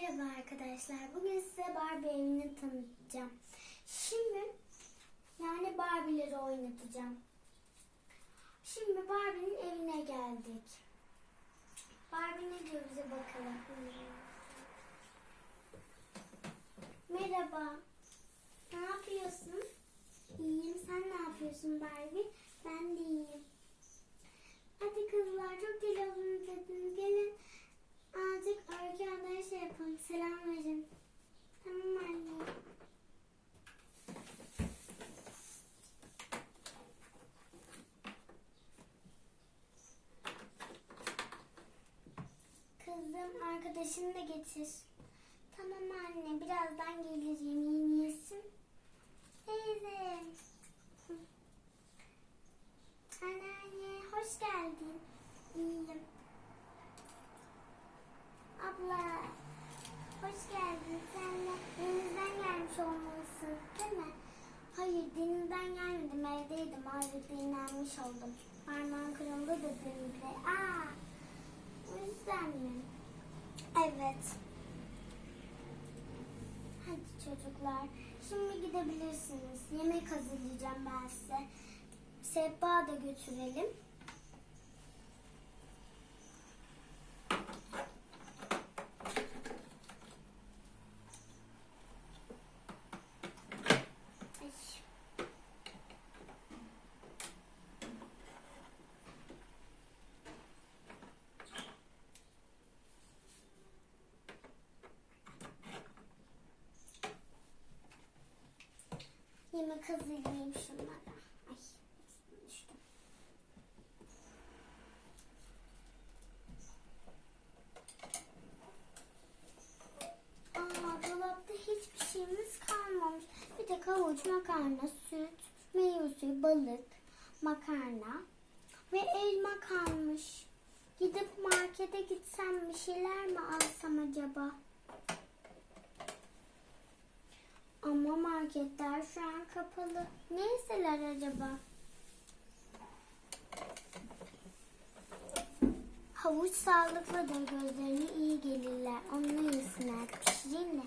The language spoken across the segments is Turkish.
Merhaba arkadaşlar. Bugün size Barbie evini tanıtacağım. Şimdi yani Barbie'leri oynatacağım. Şimdi Barbie'nin evine geldik. Barbie ne diyor bize bakalım. Merhaba. Ne yapıyorsun? İyiyim. Sen ne yapıyorsun Barbie? Ben de iyiyim. Hadi kızlar çok oldunuz hepiniz. Gelin azıcık arkadaşlar şey yapalım. Selam verin. Tamam anne. Kızım arkadaşını da getir. Tamam anne birazdan gelirim. İyi misin? Teyze. Anneanne hoş geldin. İyiyim. Abla hoş geldin. Sen de denizden gelmiş olmalısın değil mi? Hayır denizden gelmedim evdeydim. Ağrı dinlenmiş oldum. Parmağım kırıldı da denizde. Aa, o yüzden mi? Evet. Hadi çocuklar. Şimdi gidebilirsiniz. Yemek hazırlayacağım ben size. Sehpa da götürelim. Ay. Yemek hazırlayayım şunlara. Ay, düştüm. Aa, dolapta hiçbir şeyimiz kalmamış. Bir tek havuç, makarna, süt, meyve suyu, balık, makarna ve elma kalmış. Gidip markete gitsem bir şeyler mi alsam acaba? Ama marketler şu an kapalı. Ne yeseler acaba? Havuç sağlıklıdır. Gözlerine iyi gelirler. Onu yesinler. Pişireyim mi?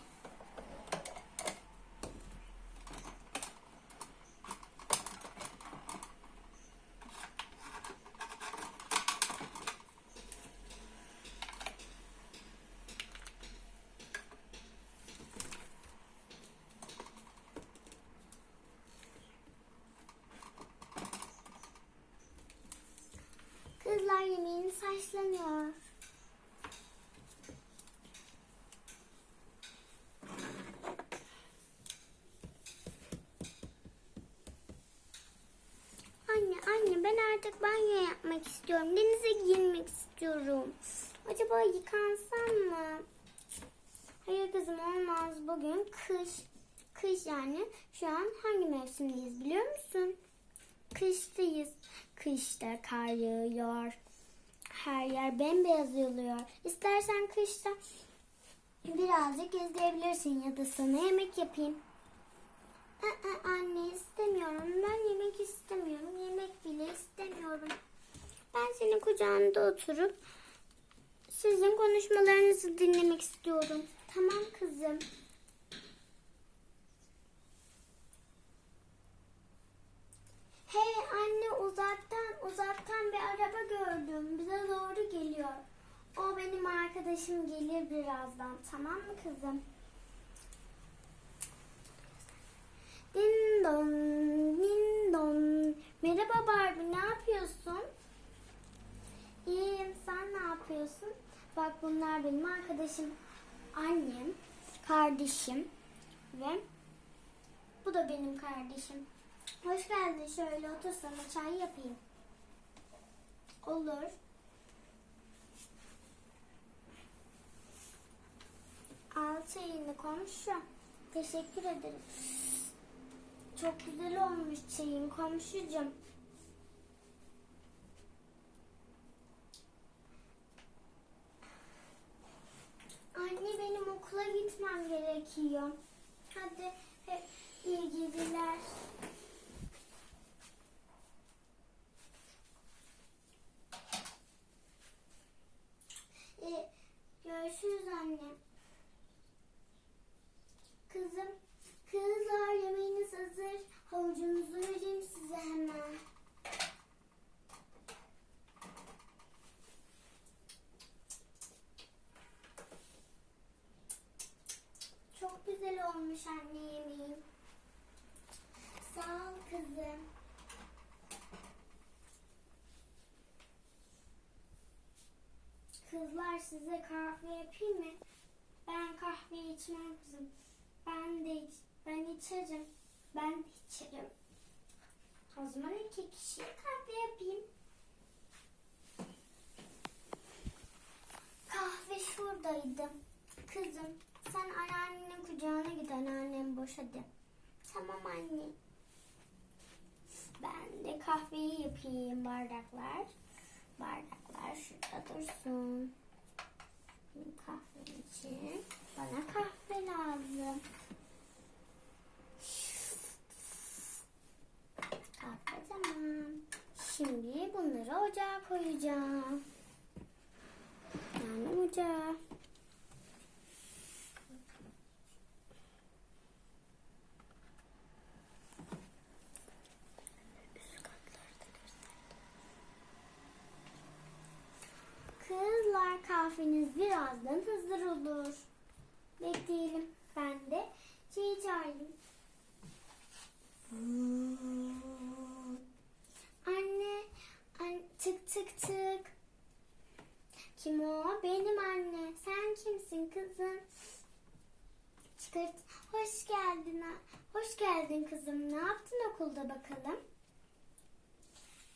Kızlar yemeğini saçlanıyor. Anne artık banyo yapmak istiyorum. Denize girmek istiyorum. Acaba yıkansam mı? Hayır kızım olmaz. Bugün kış. Kış yani. Şu an hangi mevsimdeyiz biliyor musun? Kıştayız. Kışta kar yağıyor. Her yer bembeyaz oluyor. İstersen kışta birazcık izleyebilirsin ya da sana yemek yapayım. Aa, anne istemiyorum. Ben yemek istemiyorum. Yemek bile istemiyorum. Ben senin kucağında oturup sizin konuşmalarınızı dinlemek istiyorum. Tamam kızım. Hey anne uzaktan uzaktan bir araba gördüm. Bize doğru geliyor. O benim arkadaşım gelir birazdan. Tamam mı kızım? Din don, din don. Merhaba Barbie, ne yapıyorsun? İyiyim, sen ne yapıyorsun? Bak bunlar benim arkadaşım. Annem, kardeşim ve bu da benim kardeşim. Hoş geldin. Şöyle otur sana çay yapayım. Olur. Al çayını komşu. Teşekkür ederim. Çok güzel olmuş çayın komşucum. Anne benim okula gitmem gerekiyor. Hadi iyi geceler. Ee, görüşürüz anne. yemeğiniz hazır. Havucunuzu vereyim size hemen. Çok güzel olmuş anne yemeğin. Sağ ol kızım. Kızlar size kahve yapayım mı? Ben kahve içmem kızım. Ben de iç, ben içerim. Ben de içerim. O zaman iki kişiye kahve yapayım. Kahve şuradaydı. Kızım sen anneannenin kucağına git anneannem boş hadi. Tamam anne. Ben de kahveyi yapayım bardaklar. Bardaklar şurada dursun. Kahvem için bana kahve lazım. Kahve tamam. Şimdi bunları ocağa koyacağım. Yani ocağa. Kızlar kahveniz birazdan hazır olur. Bekleyelim. Ben de şeyi çağırayım. Anne, an tık tık tık. Kim o? Benim anne. Sen kimsin kızım? Çıkart. Hoş geldin. Hoş geldin kızım. Ne yaptın okulda bakalım?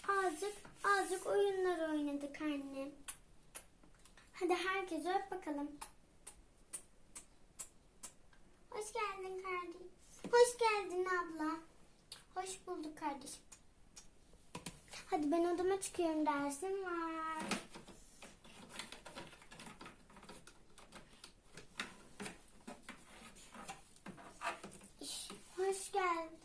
Azıcık, azıcık oyunlar oynadık anne. Hadi herkes öp bakalım. Hoş geldin kardeşim. Hoş geldin abla. Hoş bulduk kardeşim. Hadi ben odama çıkıyorum dersim var. Hoş geldin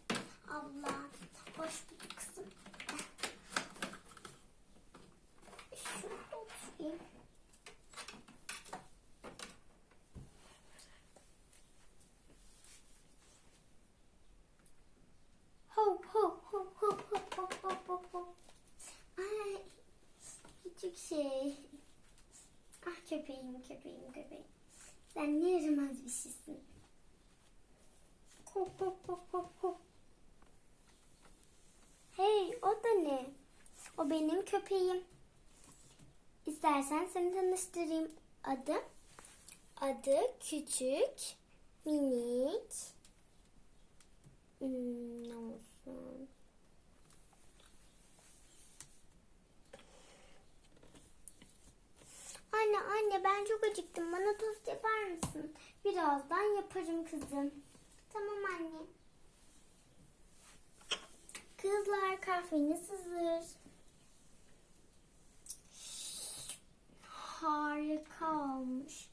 köpeğim köpeğim köpeğim. Sen ne yaramaz bir şeysin. Ho ho ho ho ho. Hey o da ne? O benim köpeğim. İstersen seni tanıştırayım. Adı? Adı küçük, minik, Hmm, ne olsun? Anne anne ben çok acıktım. Bana tost yapar mısın? Birazdan yaparım kızım. Tamam anne. Kızlar kahveniz hazır. Harika olmuş.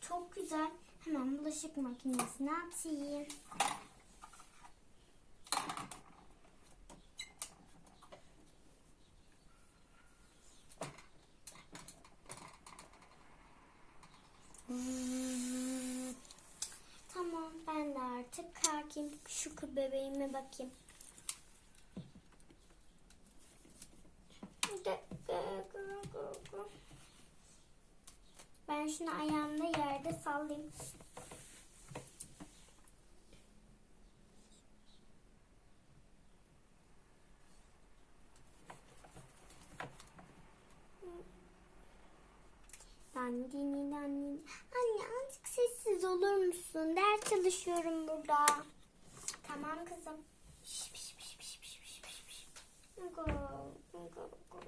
Çok güzel. Hemen bulaşık makinesine atayım. Tamam ben de kalkayım. Şu bebeğime bakayım. Ben şunu ayağımda yerde sallayayım. Dandini dandini. Anne azıcık sessiz olur musun? Ders çalışıyorum burada. Tamam kızım. Şş, piş, piş, piş, piş, piş, piş. Go, go, go, go.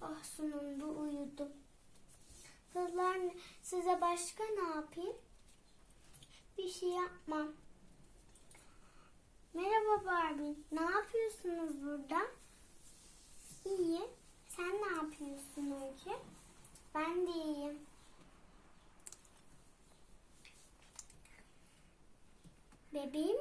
Ah sonunda uyudum. Kızlar size başka ne yapayım? Bir şey yapmam. Merhaba Barbie. Ne yapıyorsunuz burada? İyi. Sen ne yapıyorsun Öykü? Ben de iyiyim. Bebeğim